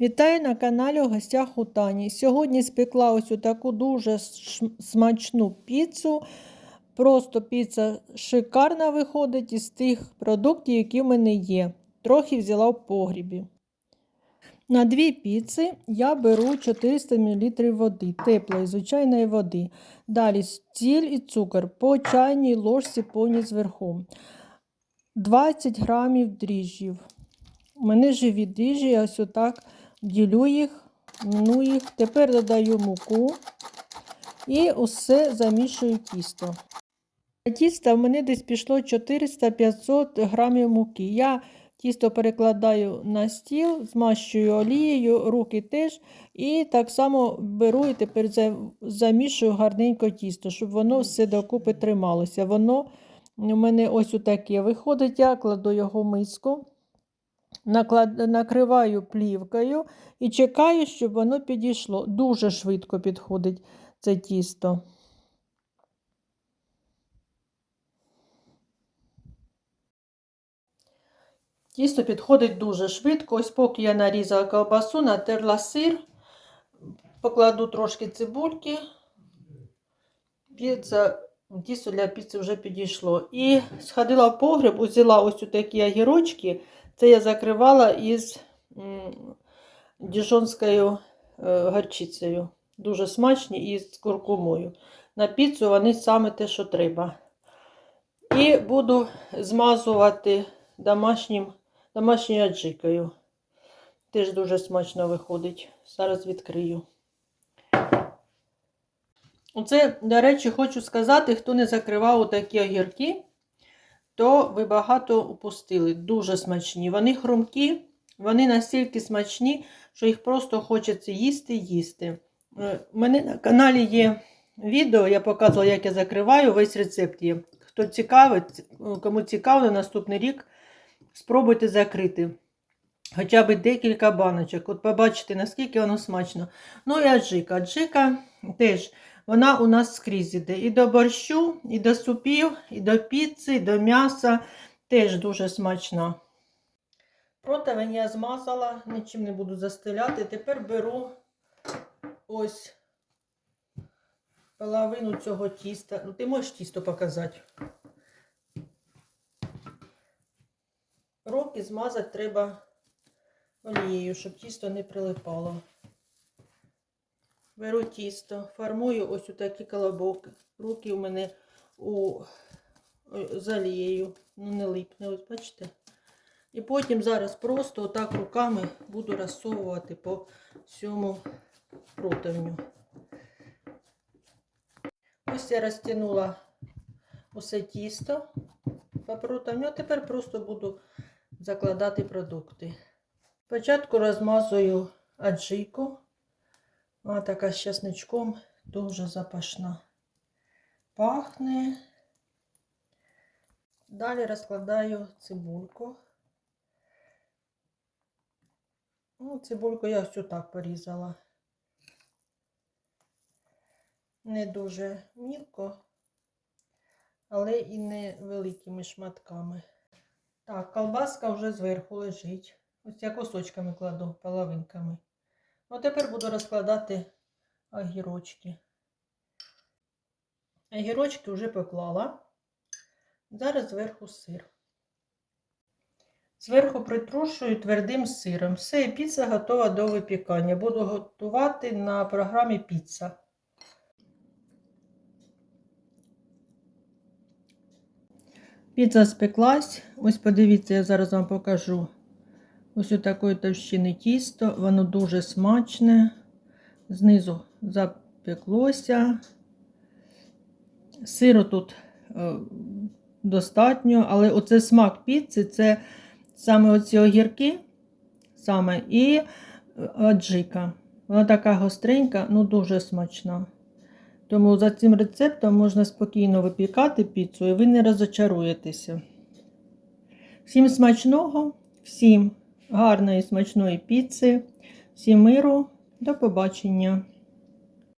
Вітаю на каналі у гостях у Тані. Сьогодні спекла ось таку дуже смачну піцу. Просто піца шикарна виходить із тих продуктів, які в мене є. Трохи взяла в погрібі. На дві піци я беру 400 мл води, теплої, звичайної води. Далі сіль і цукор по чайній ложці повні зверху. 20 грамів дріжджів. У мене живі дріжджі, я ось отак ділю їх, мну їх. Тепер додаю муку і усе замішую тісто. На тісто в мене десь пішло 400-500 грамів муки. Я тісто перекладаю на стіл, змащую олією, руки теж. І так само беру і тепер замішую гарненько тісто, щоб воно все докупи трималося. Воно у мене ось отаке виходить, я кладу його в миску. Накриваю плівкою і чекаю, щоб воно підійшло. Дуже швидко підходить це тісто. Тісто підходить дуже швидко. Ось поки я нарізала ковбасу, натерла сир, покладу трошки цибульки. Піца, тісто для піци вже підійшло. І сходила в погреб, взяла ось такі огірочки. Це я закривала із діжонською е, горчицею. Дуже смачні і з куркумою. На піцу вони саме те, що треба. І буду змазувати домашнім, домашньою аджикою. Теж дуже смачно виходить. Зараз відкрию. Оце, до речі, хочу сказати, хто не закривав такі огірки, то ви багато упустили. Дуже смачні. Вони хрумкі, вони настільки смачні, що їх просто хочеться їсти їсти. Е, У мене на каналі є відео, я показувала, як я закриваю, весь рецепт є. Хто цікавить, кому цікаво на наступний рік, спробуйте закрити. Хоча б декілька баночок. От побачите, наскільки воно смачно. Ну і аджика. Аджика теж вона у нас скрізь іде. І до борщу, і до супів, і до піци, і до м'яса. Теж дуже смачна. Противень я змазала, нічим не буду застеляти. Тепер беру ось половину цього тіста. Ну, ти можеш тісто показати. Руки змазати треба олією, щоб тісто не прилипало. Беру тісто, формую ось у такі колобок. Руки у мене у з олією, ну не липне, ось бачите. І потім зараз просто отак руками буду розсовувати по всьому противню. Ось я розтягнула усе тісто по противню, а тепер просто буду закладати продукти. Спочатку розмазую аджику. Вона така з чесничком дуже запашна. Пахне. Далі розкладаю цибульку. Ну, цибульку я ось так порізала. Не дуже мілко, але і не великими шматками. Так, колбаска вже зверху лежить. Ось я кусочками кладу, половинками. Ну, тепер буду розкладати огірочки. Огірочки вже поклала. Зараз зверху сир. Зверху притрушую твердим сиром. Все, і піца готова до випікання. Буду готувати на програмі піца. Піца спеклась. Ось подивіться, я зараз вам покажу. Ось такої товщини тісто, воно дуже смачне. Знизу запеклося. Сиру тут е, достатньо, але оце смак піци це саме оці огірки саме, і аджика. Вона така гостренька, ну дуже смачна. Тому за цим рецептом можна спокійно випікати піцу і ви не розочаруєтеся. Всім смачного, всім гарної смачної піци, всім миру, до побачення!